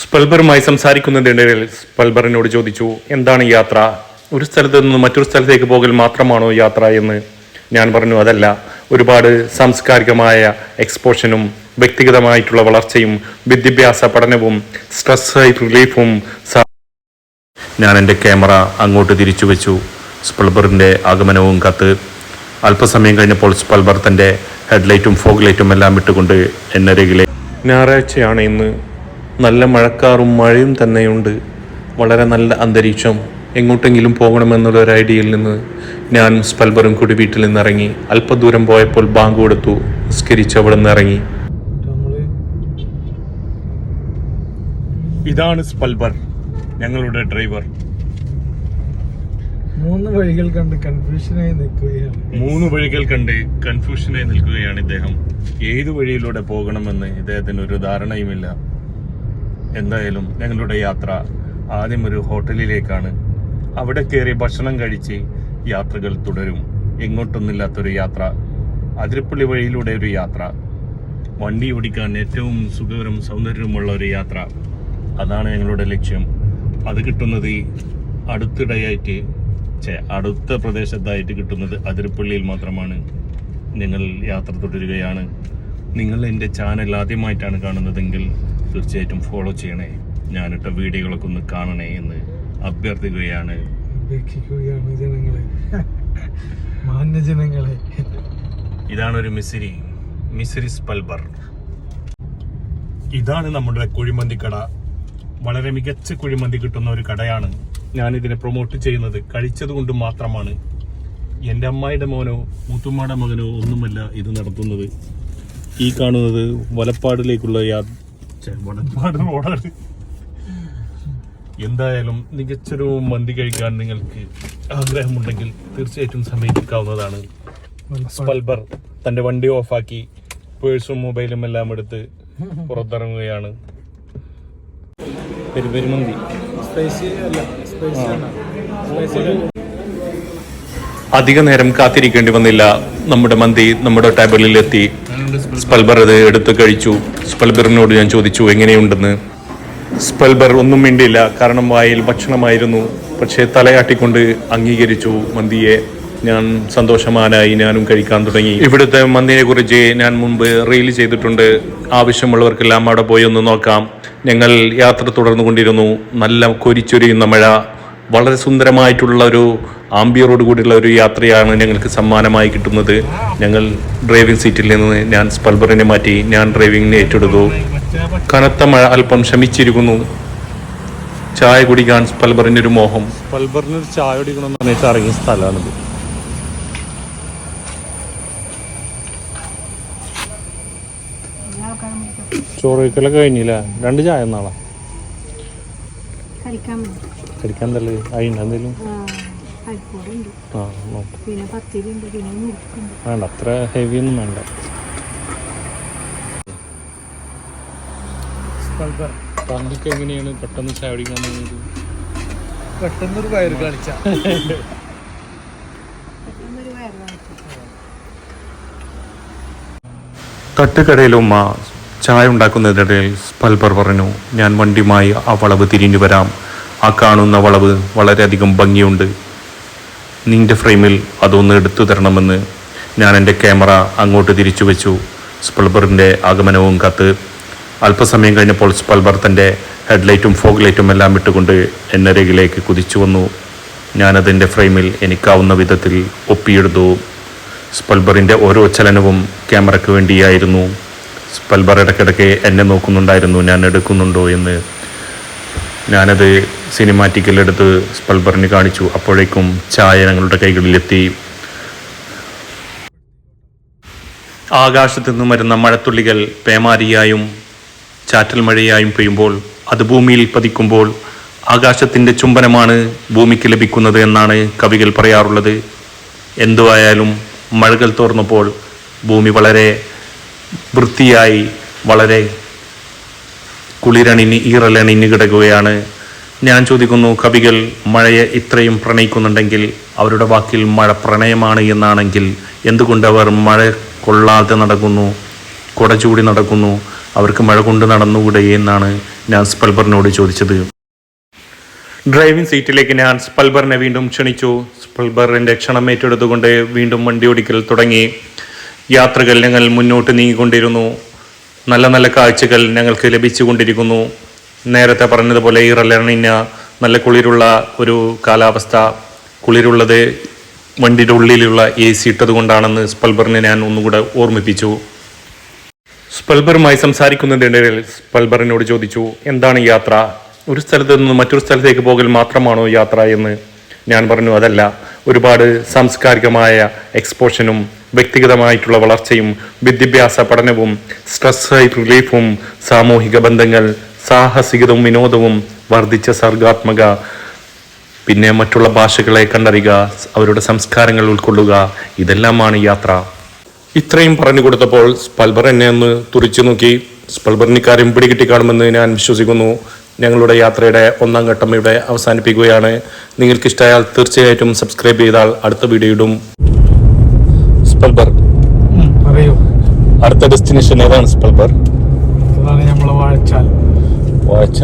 സ്പൽബറുമായി സംസാരിക്കുന്നതിനിടയിൽ സ്പെൽബറിനോട് ചോദിച്ചു എന്താണ് യാത്ര? ഒരു സ്ഥലത്ത് നിന്ന് മറ്റൊരു സ്ഥലത്തേക്ക് പോകൽ മാത്രമാണോ യാത്ര? എന്ന് ഞാൻ പറഞ്ഞു അതല്ല. ഒരുപാട് സാംസ്കാരികമായ എക്സ്പോഷനും വ്യക്തിഗതമായിട്ടുള്ള വളർച്ചയും വിദ്യാഭ്യാസ പഠനവും സ്ട്രെസ് റിലീഫും ഞാൻ എന്റെ ക്യാമറ അങ്ങോട്ട് തിരിച്ചു വെച്ചു. സ്പെൽബറിന്റെ ആഗമനവും കത്ത് അല്പസമയം കഴിഞ്ഞപ്പോൾ സ്പെൽബർ തന്റെ ഹെഡ്ലൈറ്റും ഫോഗ് ലൈറ്റും എല്ലാം ഇട്ടുകൊണ്ട് എന്നരികിലെ ഞായറാഴ്ചയാണ് ഇന്ന്. നല്ല മഴക്കാറും മഴയും തന്നെയുണ്ട്. വളരെ നല്ല അന്തരീക്ഷം. എങ്ങോട്ടെങ്കിലും പോകണമെന്നുള്ള ഒരു ഐഡിയയിൽ നിന്ന് ഞാൻ സ്പൽബറും കൂടി വീട്ടിൽ നിന്ന് ഇറങ്ങി അല്പദൂരം പോയപ്പോൾ ബാങ്ക് കൊടുത്തു. നിസ്കരിച്ച് അവിടെ നിന്ന് ഇറങ്ങി ഇതാണ് സ്പൽബർ ഞങ്ങളുടെ ഡ്രൈവർ. മൂന്ന് വഴികൾ കണ്ട് കൺഫ്യൂഷനായി നിൽക്കുകയാണ്. മൂന്ന് വഴികൾ കണ്ട് കൺഫ്യൂഷനായി നിൽക്കുകയാണ് ഇദ്ദേഹം. ഏത് വഴിയിലൂടെ പോകണമെന്ന് ഇദ്ദേഹത്തിന് ഒരു ധാരണയുമില്ല. എന്തായാലും ഞങ്ങളുടെ യാത്ര ആദ്യം ഒരു ഹോട്ടലിലേക്കാണ്. അവിടെ കയറി ഭക്ഷണം കഴിച്ച് യാത്രകൾ തുടരും. എങ്ങോട്ടൊന്നില്ലാത്തൊരു യാത്ര. അതിരപ്പള്ളി വഴിയിലൂടെ ഒരു യാത്ര. വണ്ടി ഓടിക്കാൻ ഏറ്റവും സുഖകരം സൗന്ദര്യവുമുള്ള ഒരു യാത്ര. അതാണ് ഞങ്ങളുടെ ലക്ഷ്യം. അത് കിട്ടുന്നത് അടുത്തിടെയായിട്ട് ഛെ, അടുത്ത പ്രദേശത്തായിട്ട് കിട്ടുന്നത് അതിരപ്പള്ളിയിൽ മാത്രമാണ്. നിങ്ങൾ യാത്ര തുടരുകയാണ്. നിങ്ങൾ എന്റെ ചാനൽ ആദ്യമായിട്ടാണ് കാണുന്നതെങ്കിൽ തീർച്ചയായിട്ടും ഫോളോ ചെയ്യണേ. ഞാനിട്ട വീഡിയോകളൊക്കെ ഒന്ന് കാണണേ എന്ന് അഭ്യർത്ഥിക്കുകയാണ്. അപേക്ഷിക്കുകയാണ് ജനങ്ങളെ. മാന്യജനങ്ങളെ ഇതാണ് ഒരു മിസിരി. മിസിരിസ് പൽബർ ഇതാണ് നമ്മുടെ കുഴിമന്തി കട. വളരെ മികച്ച കുഴിമന്തി കിട്ടുന്ന ഒരു കടയാണ് ഞാൻ ഇതിനെ പ്രൊമോട്ട് ചെയ്യുന്നത്. കഴിച്ചത് കൊണ്ട് മാത്രമാണ്. എന്റെ അമ്മായിയുടെ മോനോ മുത്തുമ്മയുടെ മകനോ ഒന്നുമല്ല ഇത് നടത്തുന്നത്. ഈ കാണുന്നത് വലപ്പാടിലേക്കുള്ള യാ റോഡാണ് എന്തായാലും മികച്ചൊരു മന്തി കഴിക്കാൻ നിങ്ങൾക്ക് ആഗ്രഹമുണ്ടെങ്കിൽ തീർച്ചയായിട്ടും സമീപിക്കാവുന്നതാണ്. സ്പൽബർ തന്റെ വണ്ടി ഓഫാക്കി പേഴ്സും മൊബൈലും എല്ലാം എടുത്ത് പുറത്തിറങ്ങുകയാണ്. പെരുപെരുമന്തി അധിക നേരം കാത്തിരിക്കേണ്ടി വന്നില്ല. നമ്മുടെ മന്തി നമ്മുടെ ടേബിളിൽ എത്തി സ്പൽബർ അത് എടുത്ത് കഴിച്ചു. സ്പൽബറിനോട് ഞാൻ ചോദിച്ചു എങ്ങനെയുണ്ടെന്ന്? സ്പൽബർ ഒന്നും മിണ്ടിയില്ല. കാരണം വായിൽ ഭക്ഷണമായിരുന്നു. പക്ഷേ തലയാട്ടിക്കൊണ്ട് അംഗീകരിച്ചു മന്തിയെ. ഞാൻ സന്തോഷമാനായി ഞാനും കഴിക്കാൻ തുടങ്ങി. ഇവിടുത്തെ മന്തിനെ കുറിച്ച് ഞാൻ മുൻപ് റീൽ ചെയ്തിട്ടുണ്ട്. ആവശ്യമുള്ളവർക്കെല്ലാം അവിടെ പോയി ഒന്ന് നോക്കാം. ഞങ്ങൾ യാത്ര തുടർന്നു കൊണ്ടിരുന്നു നല്ല കൊരിച്ചൊരിയുന്ന മഴ. വളരെ സുന്ദരമായിട്ടുള്ള ഒരു ആംബിയറോട് കൂടിയുള്ള ഒരു യാത്രയാണ് ഞങ്ങൾക്ക് സമ്മാനമായി കിട്ടുന്നത്. ഞങ്ങൾ ഡ്രൈവിംഗ് സീറ്റിൽ നിന്ന് ഞാൻ സ്പൽബറിനെ മാറ്റി ഞാൻ ഡ്രൈവിംഗിനെ ഏറ്റെടുത്തു. കനത്ത മഴ അല്പം ശമിച്ചിരിക്കുന്നു. ചായ കുടിക്കാൻ സ്പൽബറിന്റെ ഒരു മോഹം. സ്പൽബറിന് ഒരു ചായ കുടിക്കണം എന്ന് പറഞ്ഞിട്ട് ഇറങ്ങിയ സ്ഥലമാണിത്. ചോറ് കഴിക്കലൊക്കെ കഴിഞ്ഞില്ല? രണ്ട് ചായ എന്നാളാ കഴിക്കാൻ കഴിക്കാൻ എന്തല്ലേ അതിന് എന്തെങ്കിലും ആ വേണ്ട അത്ര ഹെവി ഒന്നും വേണ്ട. സ്പൾബർ പണ്ടൊക്കെ എങ്ങനെയാണ് പെട്ടെന്ന് ചായ കുടിക്കാൻ തോന്നിയത്? കാണിച്ച. പെട്ടെന്നൊരു വയറ് കാണിച്ചു. തട്ടുകടയിൽ ഉമ്മ ചായ ഉണ്ടാക്കുന്നതിനിടയിൽ സ്പൽബർ പറഞ്ഞു ഞാൻ വണ്ടിയുമായി ആ വളവ് തിരിഞ്ഞു വരാം. ആ കാണുന്ന വളവ് വളരെയധികം ഭംഗിയുണ്ട്. നിന്റെ ഫ്രെയിമിൽ അതൊന്ന് എടുത്തു തരണമെന്ന് ഞാൻ എന്റെ ക്യാമറ അങ്ങോട്ട് തിരിച്ചു വെച്ചു. സ്പൾബറിന്റെ ആഗമനവും കത്ത്. അല്പസമയം കഴിഞ്ഞപ്പോൾ സ്പൾബർ തന്റെ ഹെഡ്ലൈറ്റും ഫോഗ് ലൈറ്റും എല്ലാം ഇട്ടുകൊണ്ട് എന്നരികിലേക്ക് കുതിച്ചു വന്നു. ഞാനതിന്റെ ഫ്രെയിമിൽ എനിക്കാവുന്ന വിധത്തിൽ ഒപ്പിയെടുത്തു. സ്പൾബറിന്റെ ഓരോ ചലനവും ക്യാമറയ്ക്ക് വേണ്ടിയായിരുന്നു. സ്പൽബർ ഇടയ്ക്കിടയ്ക്ക് എന്നെ നോക്കുന്നുണ്ടായിരുന്നു ഞാൻ എടുക്കുന്നുണ്ടോ എന്ന്. ഞാനത് സിനിമാറ്റിക്കലെടുത്ത് സ്പൽബറിന് കാണിച്ചു. അപ്പോഴേക്കും ചായ ഞങ്ങളുടെ കൈകളിലെത്തി. ആകാശത്തു നിന്നും വരുന്ന മഴത്തുള്ളികൾ പേമാരിയായും ചാറ്റൽ മഴയായും പെയ്യുമ്പോൾ അത് ഭൂമിയിൽ പതിക്കുമ്പോൾ ആകാശത്തിന്റെ ചുംബനമാണ് ഭൂമിക്ക് ലഭിക്കുന്നത് എന്നാണ് കവികൾ പറയാറുള്ളത്. എന്തുവായാലും മഴകൾ തോർന്നപ്പോൾ ഭൂമി വളരെ വൃത്തിയായി വളരെ കുളിരണിഞ്ഞ് ഈറലണിഞ്ഞ് കിടക്കുകയാണ് ഞാൻ ചോദിക്കുന്നു കവികൾ മഴയെ ഇത്രയും പ്രണയിക്കുന്നുണ്ടെങ്കിൽ അവരുടെ വാക്കിൽ മഴ പ്രണയമാണ് എന്നാണെങ്കിൽ എന്തുകൊണ്ട് അവർ മഴ കൊള്ളാതെ നടക്കുന്നു കുട ചൂടി നടക്കുന്നു അവർക്ക് മഴ കൊണ്ട് നടന്നുകൂടെ എന്നാണ് ഞാൻ സ്പൽബറിനോട് ചോദിച്ചത്. ഡ്രൈവിംഗ് സീറ്റിലേക്ക് ഞാൻ സ്പൽബറിനെ വീണ്ടും ക്ഷണിച്ചു. സ്പൽബറിന്റെ ക്ഷണം ഏറ്റെടുത്തുകൊണ്ട് വീണ്ടും വണ്ടി ഓടിക്കൽ തുടങ്ങി. യാത്രകൾ ഞങ്ങൾ മുന്നോട്ട് നീങ്ങിക്കൊണ്ടിരുന്നു. നല്ല നല്ല കാഴ്ചകൾ ഞങ്ങൾക്ക് ലഭിച്ചുകൊണ്ടിരിക്കുന്നു. നേരത്തെ പറഞ്ഞതുപോലെ ഈ റലണിന് നല്ല കുളിരുള്ള ഒരു കാലാവസ്ഥ കുളിരുള്ളത് വണ്ടിയുടെ ഉള്ളിലുള്ള എ സി ഇട്ടത് കൊണ്ടാണെന്ന് സ്പൽബറിനെ ഞാൻ ഒന്നുകൂടെ ഓർമ്മിപ്പിച്ചു. സ്പൽബറുമായി സംസാരിക്കുന്നതിനിടയിൽ സ്പൽബറിനോട് ചോദിച്ചു എന്താണ് യാത്ര? ഒരു സ്ഥലത്ത് നിന്ന് മറ്റൊരു സ്ഥലത്തേക്ക് പോകൽ മാത്രമാണോ യാത്ര? എന്ന് ഞാൻ പറഞ്ഞു അതല്ല. ഒരുപാട് സാംസ്കാരികമായ എക്സ്പോഷനും വ്യക്തിഗതമായിട്ടുള്ള വളർച്ചയും വിദ്യാഭ്യാസ പഠനവും സ്ട്രെസ് റിലീഫും സാമൂഹിക ബന്ധങ്ങൾ സാഹസികതവും വിനോദവും വർദ്ധിച്ച സർഗാത്മക പിന്നെ മറ്റുള്ള ഭാഷകളെ കണ്ടറിയുക അവരുടെ സംസ്കാരങ്ങൾ ഉൾക്കൊള്ളുക ഇതെല്ലാമാണ് യാത്ര. ഇത്രയും പറഞ്ഞു കൊടുത്തപ്പോൾ സ്പൽബർ എന്നെ ഒന്ന് തുറിച്ചു നോക്കി. സ്പൽബറിന് കാര്യം പിടികിട്ടി കാണുമെന്ന് ഞാൻ വിശ്വസിക്കുന്നു. ഞങ്ങളുടെ യാത്രയുടെ ഒന്നാം ഘട്ടം ഇവിടെ അവസാനിപ്പിക്കുകയാണ്. നിങ്ങൾക്ക് ഇഷ്ടമായാൽ തീർച്ചയായിട്ടും സബ്സ്ക്രൈബ് ചെയ്താൽ അടുത്ത വീഡിയോ ഇടും. സ്പൽബർ. അടുത്ത ഡെസ്റ്റിനേഷൻ ഏതാണ് സ്പൽബർ? അതാണ് നമ്മളെ വാഴച്ചാൽ വാച്ച